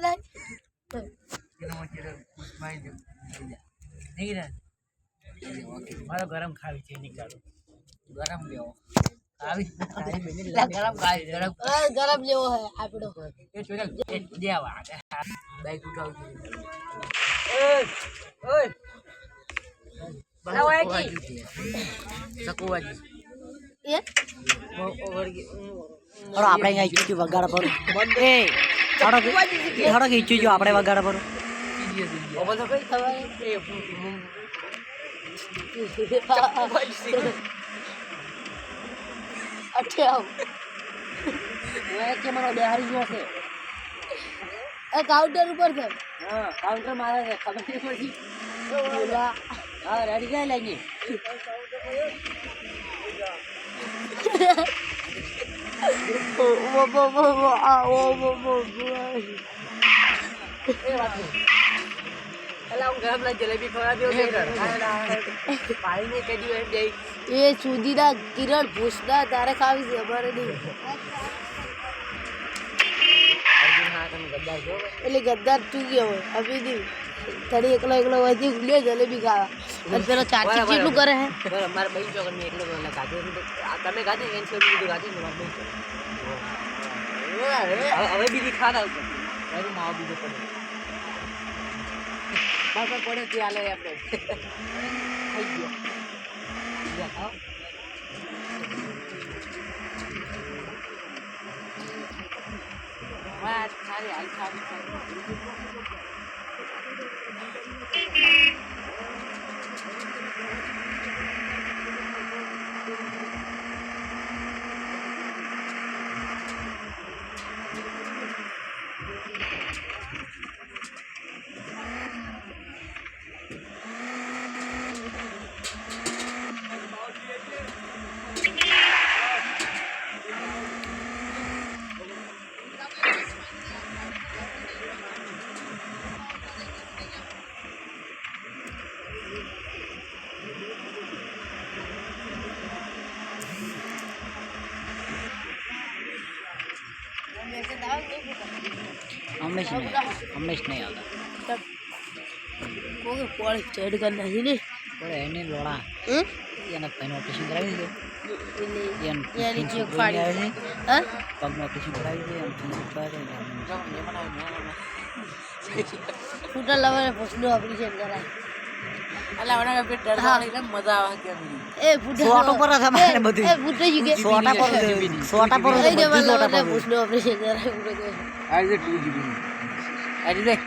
થાય મારો ગરમ ખાવી છે નીકળો. ગરમ લેવો. આવી ગરમ. ખાય ગરમ. ગરમ જેવો હે આપણો. એ ચોરલ એ બાઈક ઉઠાવજો ઓય સકુવાજી સકુવાજી. એ? હળો આપણે અહીંયા વગાડ પર એ હળો કે હળો કે આપણે વગાડ પર. કઈ થવાય એ અઠે આવ બિહારી ગયો છે એ કાઉન્ટર ઉપર છે. હા કાઉન્ટર મારે છે. ખબર નહીં પડી. હા રેડી જાય લાગી એ સુધીના કિરણ ભૂસના તારે ખાવી છે અમારે નહીં અર્જુન હા તમે ગદ્દાર જો એટલે ગદ્દાર તું ગયો હોય અભી નહીં તને એકલો એકલો વધી ગુલ્યો જલેબી ખાવા અને પેલો ચાચી બરાબર. કેટલું કરે હે બરાબર મારા બઈ ચોકર મેં એટલો બધો ખાધો નથી. આ તમે ખાધી એને છોડી દીધું ખાધી ને મારા બઈ ચોકર. હવે હવે બીજી ખાન આવશે. તારું માવો બીજો પડે. બાપા પડે તે હાલે આપણે. થઈ ગયો. બીજા ખાઓ સારી હાલ સારી હંમેશ નહીં હંમેશ નહીં આવતા. કોઈ પોળી ચેડ કર નાખી ને પણ એને લોડા એના પગનું ઓપરેશન કરાવી હા? પગનું ઓપરેશન કરાવી દે ફૂટા લવાને ભૂસનું ઓપરેશન કરાય અલા વડા પેટ ડરવા એટલે મજા આવે કેમ એ ફૂટા સોટ ઉપર જ અમારે બધું. એ ફૂટા જ સોટા પર સોટા પર લઈ જવા સોટા પર ભૂસનું ઓપરેશન કરાય ફૂટો કહે. ટુ જીબી આજે દેખ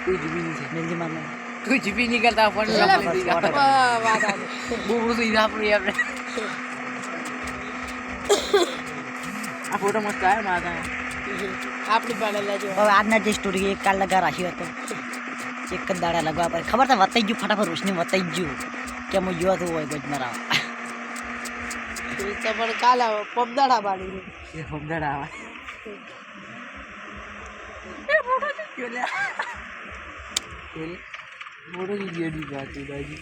ટુ જીબી છે. જલ્દી મારને ટુ જીબી નહીં કરતા આપણે આ ફોટો મસ્ત મારા આપણી પાડેલા જો હવે આજના જે સ્ટોરી એક કાલ લગા રાખ્યો હતો. એક જ દાડા લગવા પડે. ખબર છે વતાઈ ગયું ફટાફટ રોશની વતાઈ ગયું. કે હું યુવા થવું હોય ગોજનરા તો પણ કાલ આવે પમદાડા પાડી એ સમજણ આવે. ફોટો જ ગયો દાદી